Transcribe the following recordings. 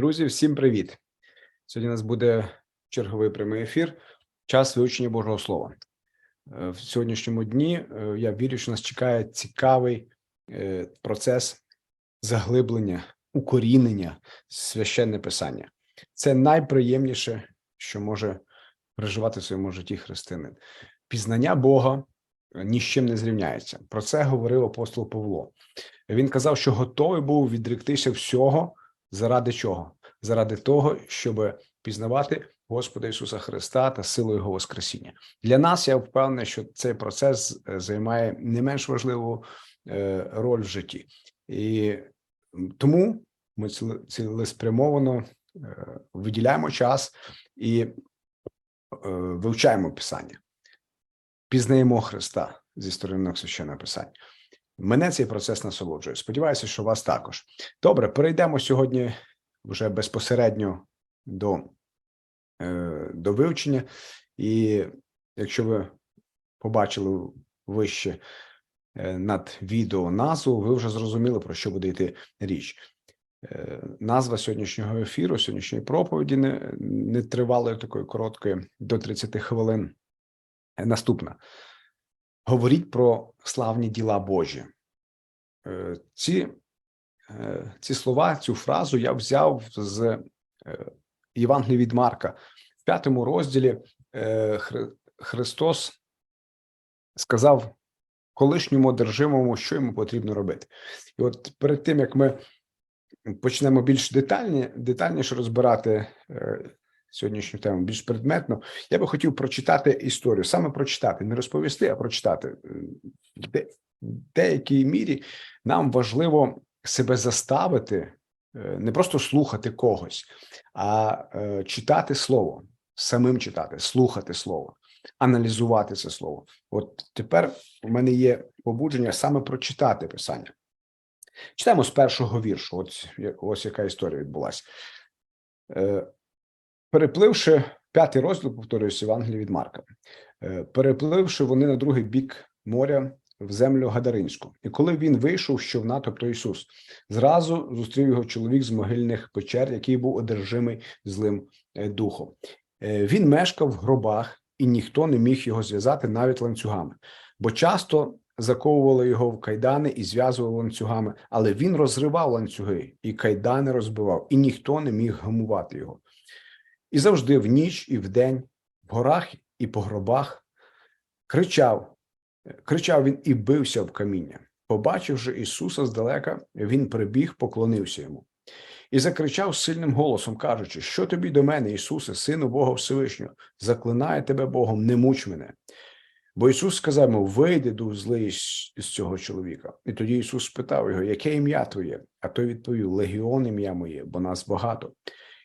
Друзі, всім привіт! Сьогодні у нас буде черговий прямий ефір. Час вивчення Божого Слова. Е, В сьогоднішньому дні е, я вірю, що нас чекає цікавий е, процес заглиблення, укорінення священне писання. Це найприємніше, що може переживати в своєму житті християнин. Пізнання Бога ні з чим не зрівняється. Про це говорив апостол Павло. Він казав, що готовий був відректися всього. Заради чого? Заради того, щоб пізнавати Господа Ісуса Христа та силу Його Воскресіння. Для нас я впевнений, що цей процес е, займає не менш важливу е, роль в житті, і тому ми цілеспрямовано е, виділяємо час і вивчаємо Писання, пізнаємо Христа зі сторони священного Писання. Мене цей процес насолоджує. Сподіваюся, що вас також. Добре, перейдемо сьогодні вже безпосередньо до, е, до вивчення. І якщо ви побачили вище е, над відео назву, ви вже зрозуміли, про що буде йти річ. Е, Назва сьогоднішнього ефіру, сьогоднішньої проповіді не, не тривалої такої короткої до 30 хвилин. Наступна. Говоріть про славні діла Божі. Е, Ці, е, ці слова, цю фразу я взяв з е, Євангелія від Марка. В п'ятому розділі Христос сказав колишньому одержимому, що йому потрібно робити. І от перед тим, як ми почнемо більш детальні, детальніше розбирати сьогоднішню тему, більш предметно, я би хотів прочитати історію, саме прочитати, не розповісти, а прочитати. Е, в деякій мірі нам важливо себе заставити, е, не просто слухати когось, а е, читати слово, самим читати, слухати слово, аналізувати це слово. От тепер у мене є побудження саме прочитати писання. Читаємо з першого віршу. От ось яка історія відбулася. Перепливши п'ятий розділ, повторююсь, Євангелія від Марка. Е, перепливши вони на другий бік моря в землю Гадаринську. І коли він вийшов з човна, тобто Ісус, зразу зустрів його чоловік з могильних печер, який був одержимий злим е, духом. Е, Він мешкав в гробах, і ніхто не міг його зв'язати навіть ланцюгами, бо часто заковували його в кайдани і зв'язували ланцюгами, але він розривав ланцюги і кайдани розбивав, і ніхто не міг гамувати його. І завжди в ніч і вдень, в горах і по гробах кричав, кричав він і бився об каміння. Побачивши Ісуса здалека, він прибіг, поклонився йому. І закричав сильним голосом, кажучи: Що тобі до мене, Ісусе, Сину Бога Всевишнього, заклинає тебе Богом, не муч мене. Бо Ісус сказав йому: вийди дух злий з цього чоловіка. І тоді Ісус спитав його, яке ім'я твоє? А той відповів: Легіон ім'я моє, бо нас багато.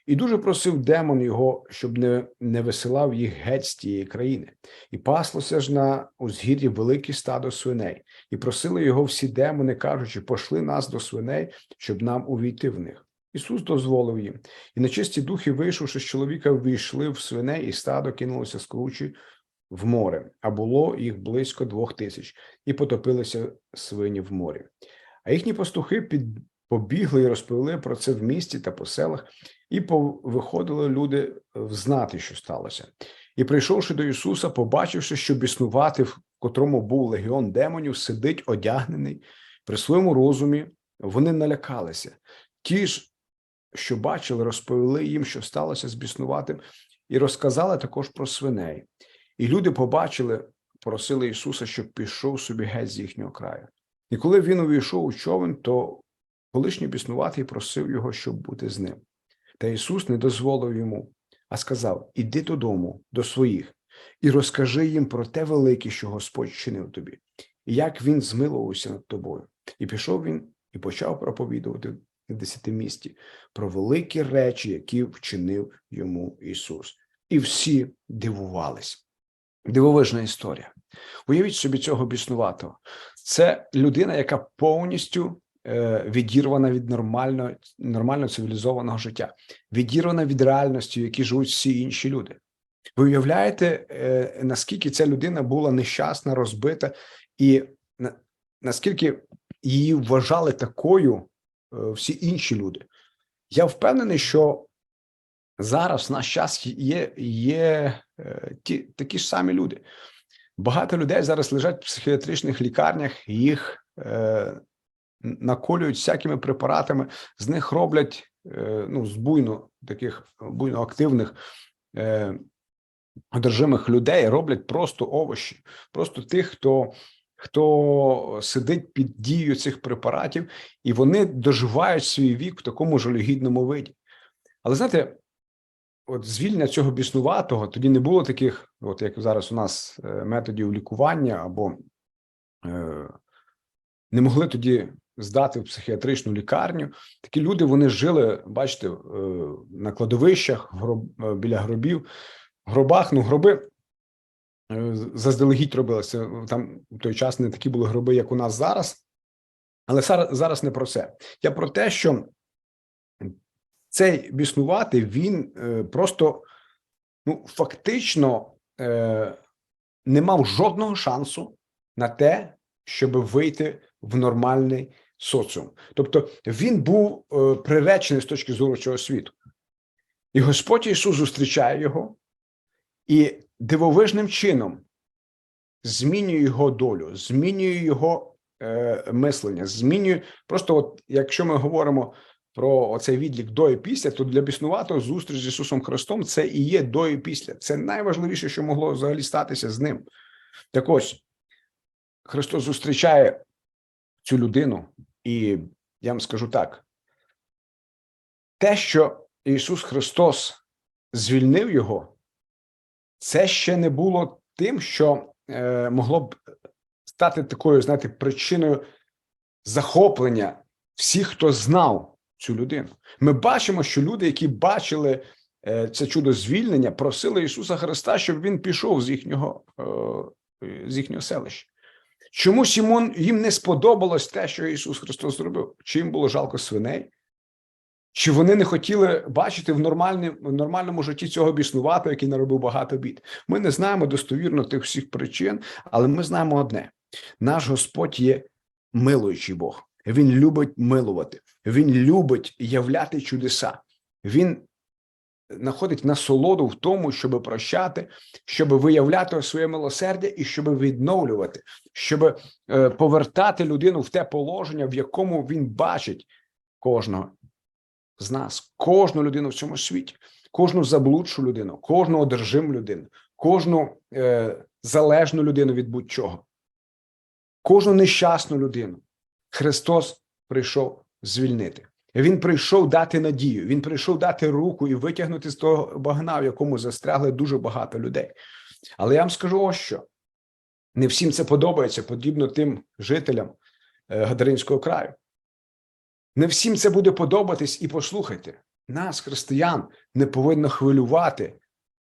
І дуже просив демон його, щоб не, не висилав їх геть з тієї країни. І паслося ж на узгір'ї велике стадо свиней, і просили його всі демони, кажучи: пошли нас до свиней, щоб нам увійти в них. Ісус дозволив їм, і нечисті духи, вийшовши з чоловіка, ввійшли в свиней, і стадо кинулося з кручі в море, а було їх близько двох тисяч, і потопилися свині в морі. А їхні пастухи під... побігли і розповіли про це в місті та по селах, і повиходили люди взнати, що сталося. І прийшовши до Ісуса, побачивши, що біснувати, в котрому був легіон демонів, сидить одягнений при своєму розумі, вони налякалися. Ті ж, що бачили, розповіли їм, що сталося з біснуватим, і розказали також про свиней. І люди побачили, просили Ісуса, щоб пішов собі геть з їхнього краю. І коли він увійшов у човен, то колишній біснуватий просив його, щоб бути з ним. Та Ісус не дозволив йому, а сказав: Іди додому, до своїх, і розкажи їм про те велике, що Господь чинив тобі, і як він змилувався над тобою. І пішов він і почав проповідувати в десятимісті про великі речі, які вчинив йому Ісус. І всі дивувались. Дивовижна історія. Уявіть собі цього біснуватого. Це людина, яка повністю відірвана від нормально, нормально цивілізованого життя, відірвана від реальності, в якій живуть всі інші люди. Ви уявляєте, е, наскільки ця людина була нещасна, розбита, і наскільки її вважали такою е, всі інші люди. Я впевнений, що зараз в наш час є, є е, ті такі ж самі люди. Багато людей зараз лежать в психіатричних лікарнях, їх е, наколюють всякими препаратами, з них роблять е, ну, з буйно таких буйно активних е, одержимих людей, роблять просто овочі, просто тих, хто. Хто сидить під дією цих препаратів, і вони доживають свій вік в такому жалюгідному виді. Але знаєте, от звільнення цього біснуватого тоді не було таких, от як зараз у нас е, методів лікування, або е, не могли тоді здати в психіатричну лікарню. Такі люди вони жили, бачите, е, на кладовищах, гроб, е, біля гробів, гробах. Ну, гроби е, заздалегідь робилися. Там в той час не такі були гроби, як у нас зараз. Але зараз, не про це. Я про те, що цей біснуватий він просто ну фактично не мав жодного шансу на те, щоб вийти в нормальний соціум. Тобто він був е, приречений з точки зору цього світу, і Господь Ісус зустрічає його і дивовижним чином змінює його долю, змінює його е, мислення, змінює просто, от якщо ми говоримо про оцей відлік до і після, то для біснуватого зустріч з Ісусом Христом це і є до і після. Це найважливіше, що могло взагалі статися з ним. Так ось Христос зустрічає цю людину, і я вам скажу так: те, що Ісус Христос звільнив його, це ще не було тим, що е, могло б стати такою, знаєте, причиною захоплення всіх, хто знав цю людину. Ми бачимо, що люди, які бачили е, це чудо звільнення, просили Ісуса Христа, щоб він пішов з їхнього е, з їхнього селища. Чомусь йому їм не сподобалось те, що Ісус Христос зробив. Чи їм було жалко свиней? Чи вони не хотіли бачити в нормальному, в нормальному житті цього біснуватого, який наробив багато бід? Ми не знаємо достовірно тих всіх причин, але ми знаємо одне: наш Господь є милуючий Бог. Він любить милувати, він любить являти чудеса. Він знаходить насолоду в тому, щоб прощати, щоб виявляти своє милосердя і щоб відновлювати, щоб е, повертати людину в те положення, в якому він бачить кожного з нас, кожну людину в цьому світі, кожну заблудшу людину, кожну одержиму людину, кожну е, залежну людину від будь-чого, кожну нещасну людину. Христос прийшов звільнити. Він прийшов дати надію. Він прийшов дати руку і витягнути з того багна, в якому застрягли дуже багато людей. Але я вам скажу ось що: не всім це подобається, подібно тим жителям е, Гадаринського краю. Не всім це буде подобатись, і послухайте, нас, християн, не повинно хвилювати,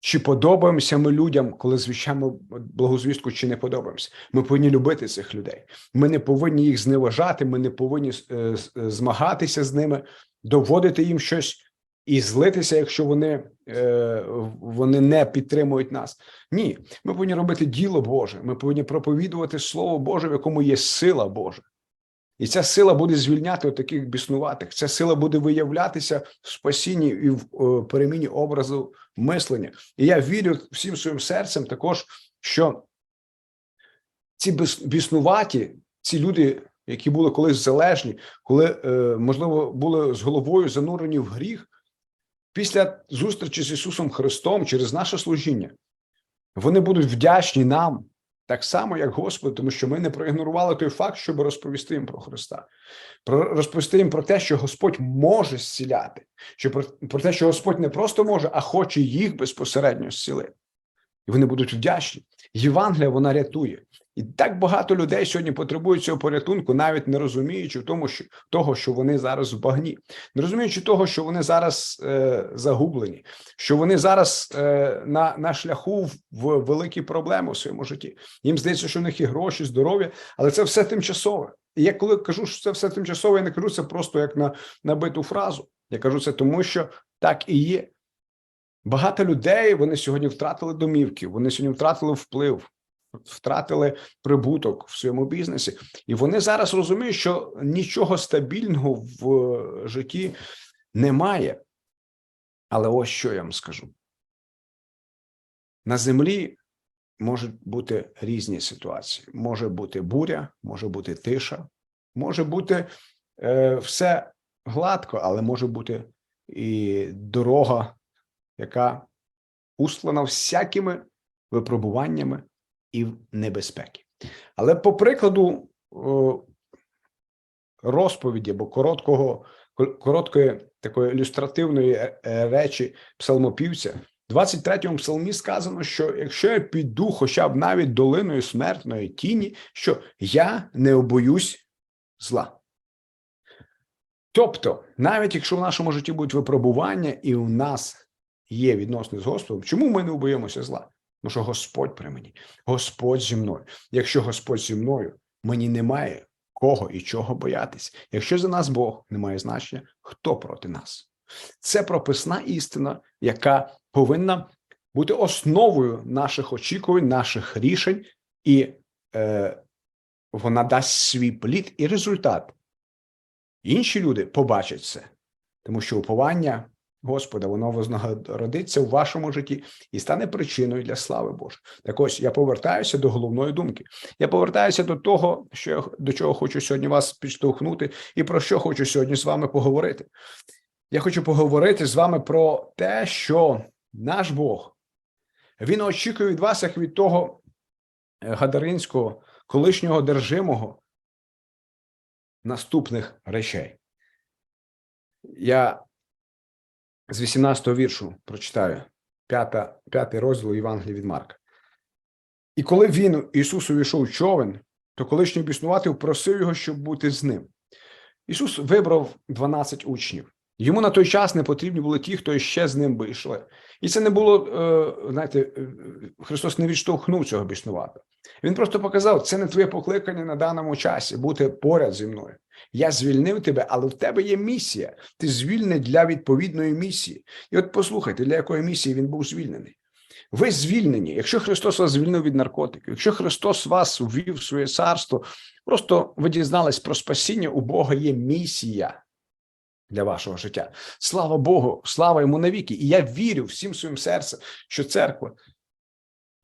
чи подобаємося ми людям, коли звіщаємо благозвістку, чи не подобаємося. Ми повинні любити цих людей. Ми не повинні їх зневажати, ми не повинні е, е, змагатися з ними, доводити їм щось і злитися, якщо вони, е, вони не підтримують нас. Ні, ми повинні робити діло Боже. Ми повинні проповідувати Слово Боже, в якому є сила Божа. І ця сила буде звільняти от таких біснуватих. Ця сила буде виявлятися в спасінні і в переміні образу мислення. І я вірю всім своїм серцем також, що ці біснуваті, ці люди, які були колись залежні, коли, е, можливо, були з головою занурені в гріх, після зустрічі з Ісусом Христом через наше служіння, вони будуть вдячні нам так само, як Господи, тому що ми не проігнорували той факт, щоб розповісти їм про Христа, про розповісти їм про те, що Господь може зціляти, що про, про те, що Господь не просто може, а хоче їх безпосередньо зцілити. І вони будуть вдячні. Євангелія вона рятує. І так багато людей сьогодні потребують цього порятунку, навіть не розуміючи тому, що того, що вони зараз в багні, не розуміючи того, що вони зараз е, загублені, що вони зараз е, на на шляху в, в великі проблеми у своєму житті. Їм здається, що в них є гроші, здоров'я, але це все тимчасове. І я коли кажу, що це все тимчасове, я не кажу це просто як на набиту фразу. Я кажу це тому, що так і є. Багато людей вони сьогодні втратили домівки, вони сьогодні втратили вплив втратили прибуток в своєму бізнесі, і вони зараз розуміють, що нічого стабільного в житті немає. Але ось що я вам скажу: на землі можуть бути різні ситуації. Може бути буря, може бути тиша, може бути е, все гладко, але може бути і дорога, яка устлана всякими випробуваннями і небезпеки. Але по прикладу розповіді або короткого, короткої такої ілюстративної е, е, речі псалмопівця, в 23-му псалмі сказано, що якщо я піду хоча б навіть долиною смертної тіні, що я не обоюсь зла. Тобто, навіть якщо в нашому житті будуть випробування, і у нас є відносини з Господом, чому ми не боїмося зла? Тому що Господь при мені, Господь зі мною. Якщо Господь зі мною, мені немає кого і чого боятись. Якщо за нас Бог немає значення, хто проти нас? Це прописна істина, яка повинна бути основою наших очікувань, наших рішень, і е, вона дасть свій плід і результат. Інші люди побачать це, тому що уповання Господа, воно вознагородиться в вашому житті і стане причиною для слави Божої. Так ось я повертаюся до головної думки. Я повертаюся до того, що я до чого хочу сьогодні вас підштовхнути, і про що хочу сьогодні з вами поговорити. Я хочу поговорити з вами про те, що наш Бог він очікує від вас, як від того е, гадаринського, колишнього держимого наступних речей. Я з 18-го віршу прочитаю п'ята, п'ятий розділ Євангелія від Марка. І коли він, Ісус, увійшов човен, то колишній обіснуватель просив його, щоб бути з ним. Ісус вибрав 12 учнів. Йому на той час не потрібні були ті, хто ще з ним би йшли. І це не було, е, знаєте, е, Христос не відштовхнув цього біснувати. Він просто показав, це не твоє покликання на даному часі бути поряд зі мною. Я звільнив тебе, але в тебе є місія. Ти звільнений для відповідної місії. І от послухайте, для якої місії він був звільнений. Ви звільнені. Якщо Христос вас звільнив від наркотиків, якщо Христос вас ввів в своє царство, просто ви дізнались про спасіння, у Бога є місія для вашого життя. Слава Богу, слава йому навіки. І я вірю всім своїм серцем, що церква,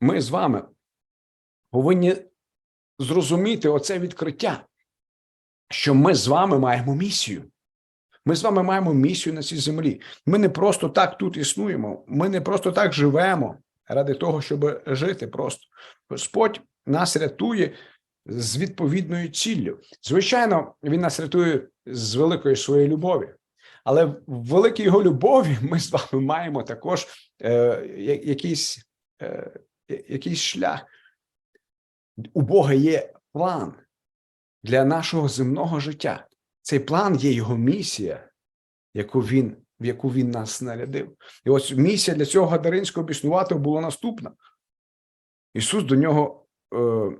ми з вами повинні зрозуміти оце відкриття, що ми з вами маємо місію. Ми з вами маємо місію на цій землі. Ми не просто так тут існуємо, ми не просто так живемо ради того, щоб жити просто. Господь нас рятує з відповідною ціллю. Звичайно, він нас рятує з великої своєї любові. Але в великій його любові ми з вами маємо також е, якийсь, е, якийсь шлях. У Бога є план для нашого земного життя. Цей план є його місія, яку він, в яку він нас нарядив. І ось місія для цього Гадаринського біснуватого була наступна. Ісус до нього, е,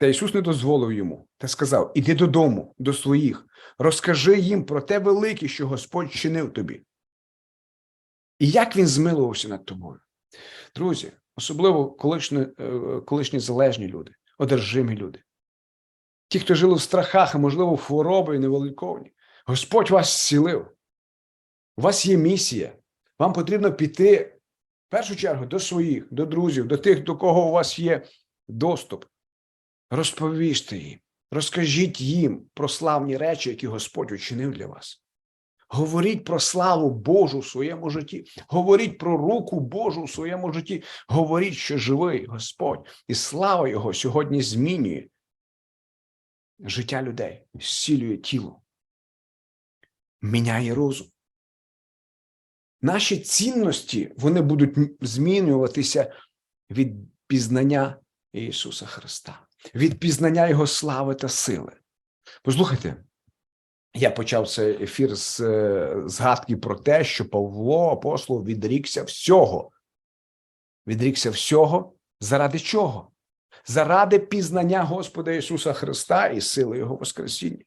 та Ісус не дозволив йому та сказав: Іди додому, до своїх, розкажи їм про те велике, що Господь чинив тобі. І як він змилувався над тобою. Друзі, особливо колишні, е, колишні залежні люди, одержимі люди. Ті, хто жили в страхах, а можливо, в хвороби і невеликовні. Господь вас зцілив. У вас є місія. Вам потрібно піти в першу чергу до своїх, до друзів, до тих, до кого у вас є доступ. Розповісти їм, розкажіть їм про славні речі, які Господь учинив для вас. Говоріть про славу Божу в своєму житті, говоріть про руку Божу в своєму житті, говоріть, що живий Господь, і слава Його сьогодні змінює життя людей, зцілює тіло, міняє розум. Наші цінності вони будуть змінюватися від пізнання Ісуса Христа, від пізнання Його слави та сили. Послухайте, я почав цей ефір з е, згадки про те, що Павло апостол відрікся всього. Відрікся всього заради чого? Заради пізнання Господа Ісуса Христа і сили Його Воскресіння.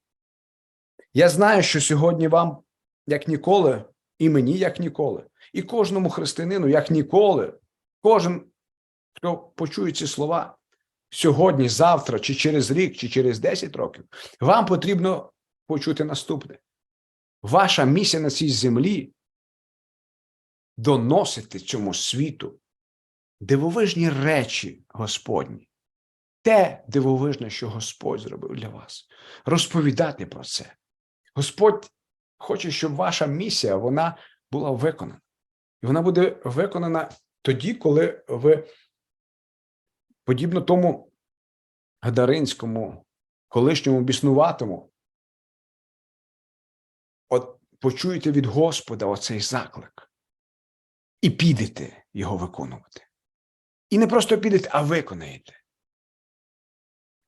Я знаю, що сьогодні вам, як ніколи, і мені, як ніколи, і кожному християнину, як ніколи, кожен, хто почує ці слова сьогодні, завтра, чи через рік, чи через 10 років, вам потрібно почути наступне: Ваша місія на цій землі доносити цьому світу дивовижні речі Господні. Те дивовижне, що Господь зробив для вас. Розповідати про це. Господь хоче, щоб ваша місія вона була виконана. І вона буде виконана тоді, коли ви, подібно тому Гадаринському, колишньому біснуватому, от почуєте від Господа оцей заклик і підете його виконувати. І не просто підете, а виконаєте.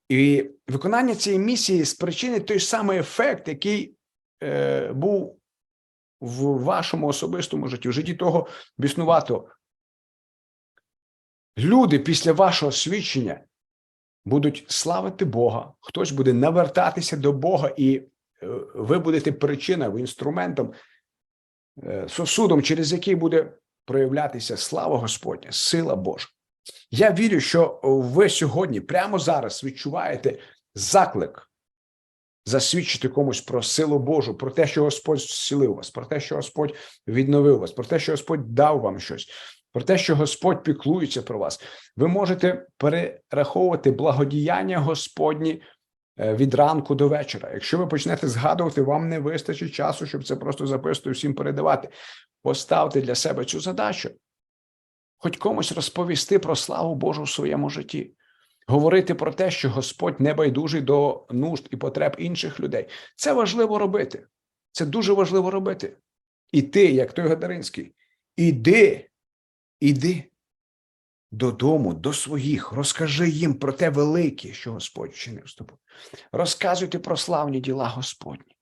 І виконання цієї місії спричинить той самий ефект, який е, був в вашому особистому житті, в житті того біснуватого. Люди після вашого свідчення будуть славити Бога, хтось буде навертатися до Бога, і е, ви будете причиною, інструментом, е, сосудом, через який буде проявлятися слава Господня, сила Божа. Я вірю, що ви сьогодні, прямо зараз, відчуваєте заклик засвідчити комусь про силу Божу, про те, що Господь зцілив вас, про те, що Господь відновив вас, про те, що Господь дав вам щось, про те, що Господь піклується про вас. Ви можете перераховувати благодіяння Господні е, від ранку до вечора. Якщо ви почнете згадувати, вам не вистачить часу, щоб це просто записувати всім передавати. Поставте для себе цю задачу. Хоч комусь розповісти про славу Божу в своєму житті, говорити про те, що Господь не байдужий до нужд і потреб інших людей. Це важливо робити. Це дуже важливо робити. І ти, як той Гадаринський, іди, іди додому, до своїх, розкажи їм про те велике, що Господь вчинив з тобою. Розказуйте про славні діла Господні.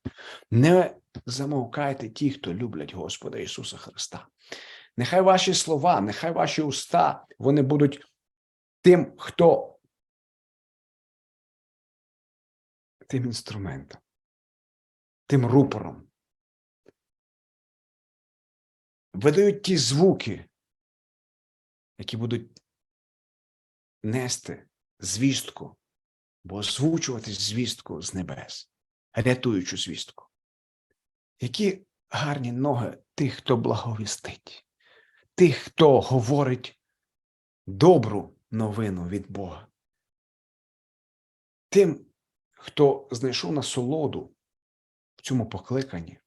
Не замовкайте ті, хто люблять Господа Ісуса Христа. Нехай ваші слова, нехай ваші уста, вони будуть тим, хто тим інструментом, тим рупором. Видають ті звуки, які будуть нести звістку, бо озвучувати звістку з небес, рятуючу звістку. Які гарні ноги тих, хто благовістить тих, хто говорить добру новину від Бога. Тим, хто знайшов насолоду в цьому покликанні,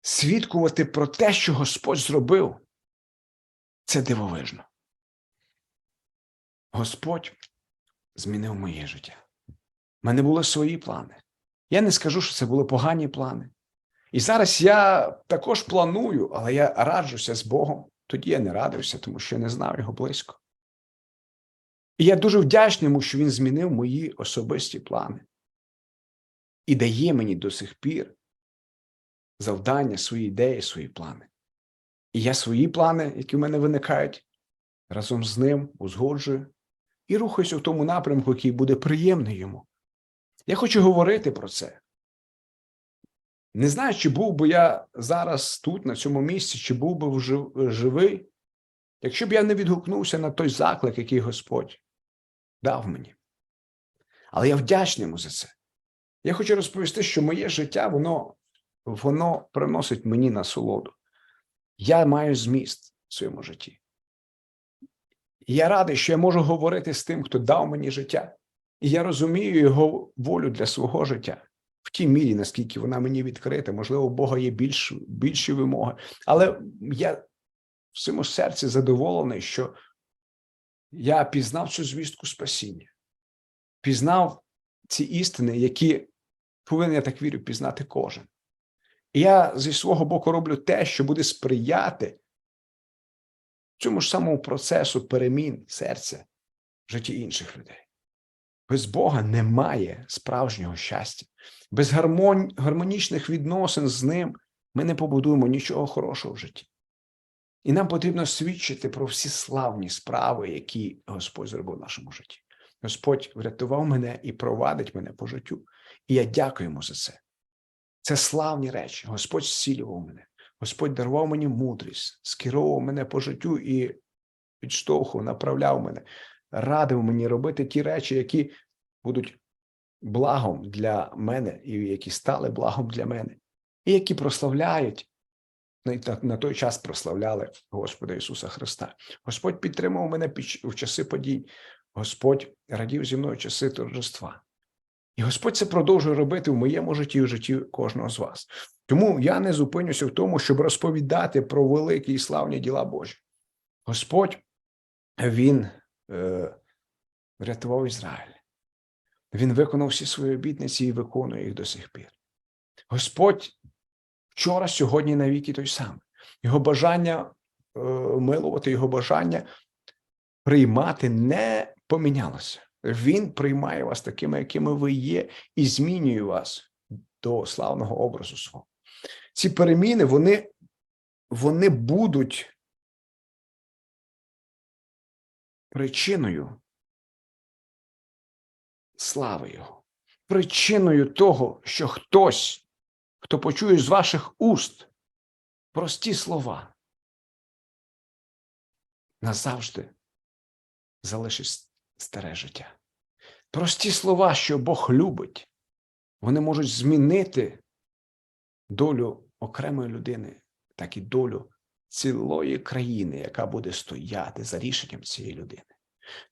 свідкувати про те, що Господь зробив, це дивовижно. Господь змінив моє життя. У мене були свої плани. Я не скажу, що це були погані плани. І зараз я також планую, але я раджуся з Богом. Тоді я не радився, тому що я не знав його близько. І я дуже вдячний йому, що він змінив мої особисті плани і дає мені до сих пір завдання, свої ідеї, свої плани. І я свої плани, які в мене виникають, разом з ним узгоджую і рухаюся в тому напрямку, який буде приємний йому. Я хочу говорити про це. Не знаю, чи був би я зараз тут, на цьому місці, чи був би живий, якщо б я не відгукнувся на той заклик, який Господь дав мені. Але я вдячний йому за це. Я хочу розповісти, що моє життя, воно воно приносить мені насолоду. Я маю зміст в своєму житті. Я радий, що я можу говорити з тим, хто дав мені життя. І я розумію його волю для свого життя в тій мірі, наскільки вона мені відкрита, можливо, у Бога є більш, більші вимоги. Але я в своєму серці задоволений, що я пізнав цю звістку спасіння, пізнав ці істини, які повинен, я так вірю, пізнати кожен. Я зі свого боку роблю те, що буде сприяти цьому ж самому процесу перемін серця в житті інших людей. Без Бога немає справжнього щастя. Без гармон... гармонічних відносин з ним ми не побудуємо нічого хорошого в житті. І нам потрібно свідчити про всі славні справи, які Господь зробив в нашому житті. Господь врятував мене і провадить мене по життю. І я дякую йому за це. Це славні речі. Господь зцілював мене, Господь дарував мені мудрість, скеровував мене по життю і підштовхував, направляв мене радив мені робити ті речі, які будуть благом для мене, і які стали благом для мене, і які прославляють на, на, той час прославляли Господа Ісуса Христа. Господь підтримував мене в часи подій. Господь радів зі мною часи торжества. І Господь це продовжує робити в моєму житті і в житті кожного з вас. Тому я не зупинюся в тому, щоб розповідати про великі і славні діла Божі. Господь, Він е, врятував Ізраїль. Він виконав всі свої обітниці і виконує їх до сих пір. Господь вчора, сьогодні, навіки той самий. Його бажання е, милувати, його бажання приймати не помінялося. Він приймає вас такими, якими ви є, і змінює вас до славного образу свого. Ці переміни, вони, вони будуть причиною слави Його, причиною того, що хтось, хто почує з ваших уст прості слова, назавжди залишить старе життя. Прості слова, що Бог любить, вони можуть змінити долю окремої людини, так і долю цілої країни, яка буде стояти за рішенням цієї людини.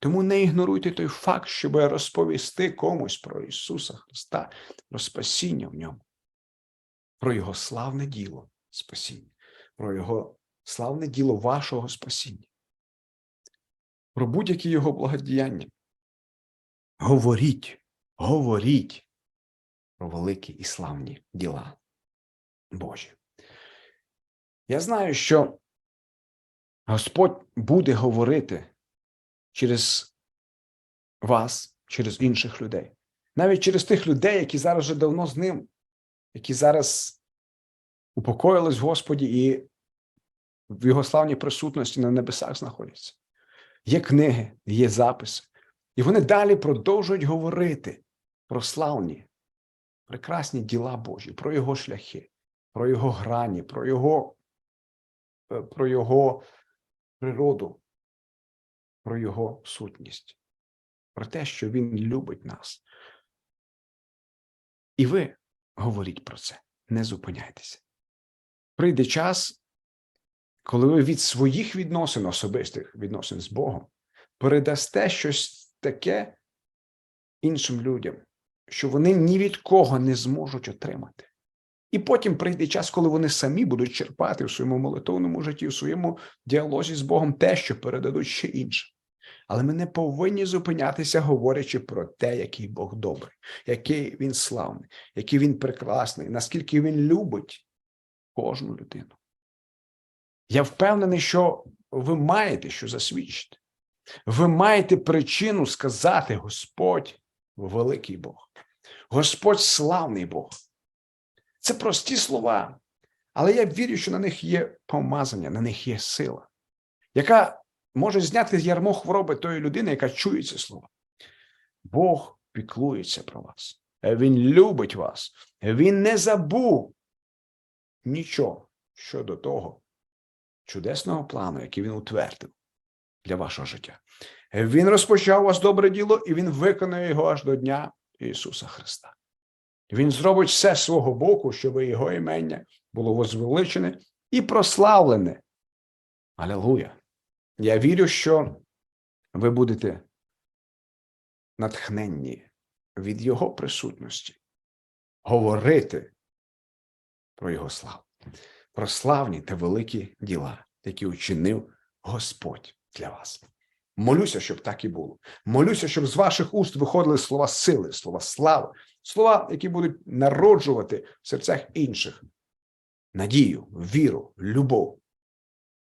Тому не ігноруйте той факт, щоб розповісти комусь про Ісуса Христа, про спасіння в ньому, про Його славне діло спасіння, про Його славне діло вашого спасіння, про будь-які Його благодіяння. Говоріть, говоріть про великі і славні діла Божі. Я знаю, що Господь буде говорити через вас, через інших людей, навіть через тих людей, які зараз вже давно з ним, які зараз упокоїлись в Господі і в його славній присутності на небесах знаходяться. Є книги, є записи, і вони далі продовжують говорити про славні, прекрасні діла Божі, про його шляхи, про його грані, про його, е, про його природу, про його сутність, про те, що він любить нас. І ви говоріть про це, не зупиняйтеся. Прийде час, коли ви від своїх відносин, особистих відносин з Богом, передасте щось таке іншим людям, що вони ні від кого не зможуть отримати. І потім прийде час, коли вони самі будуть черпати в своєму молитовному житті, в своєму діалозі з Богом те, що передадуть ще іншим. Але ми не повинні зупинятися, говорячи про те, який Бог добрий, який він славний, який він прекрасний, наскільки він любить кожну людину. Я впевнений, що ви маєте що засвідчити. Ви маєте причину сказати: Господь великий Бог, Господь славний Бог. Це прості слова, але я вірю, що на них є помазання, на них є сила, яка може зняти ярмо хвороби тої людини, яка чує ці слова. Бог піклується про вас. Він любить вас. Він не забув нічого щодо того чудесного плану, який він утвердив для вашого життя. Він розпочав у вас добре діло, і він виконує його аж до Дня Ісуса Христа. Він зробить все свого боку, щоб його імення було возвеличене і прославлене. Алілуя! Я вірю, що ви будете натхненні від Його присутності говорити про Його славу, про славні та великі діла, які учинив Господь для вас. Молюся, щоб так і було. Молюся, щоб з ваших уст виходили слова сили, слова слави, слова, які будуть народжувати в серцях інших надію, віру, любов,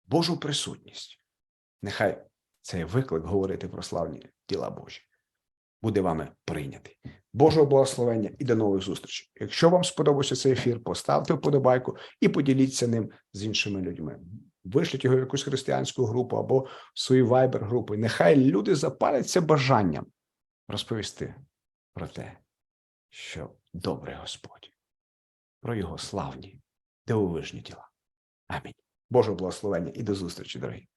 Божу присутність. Нехай цей виклик говорити про славні діла Божі буде вами прийнятий. Божого благословення і до нових зустрічей. Якщо вам сподобався цей ефір, поставте вподобайку і поділіться ним з іншими людьми. Вишліть його в якусь християнську групу або в свої вайбер-групи. Нехай люди запаляться бажанням розповісти про те, що добрий Господь, про його славні, дивовижні діла. Амінь. Божого благословення і до зустрічі, дорогі.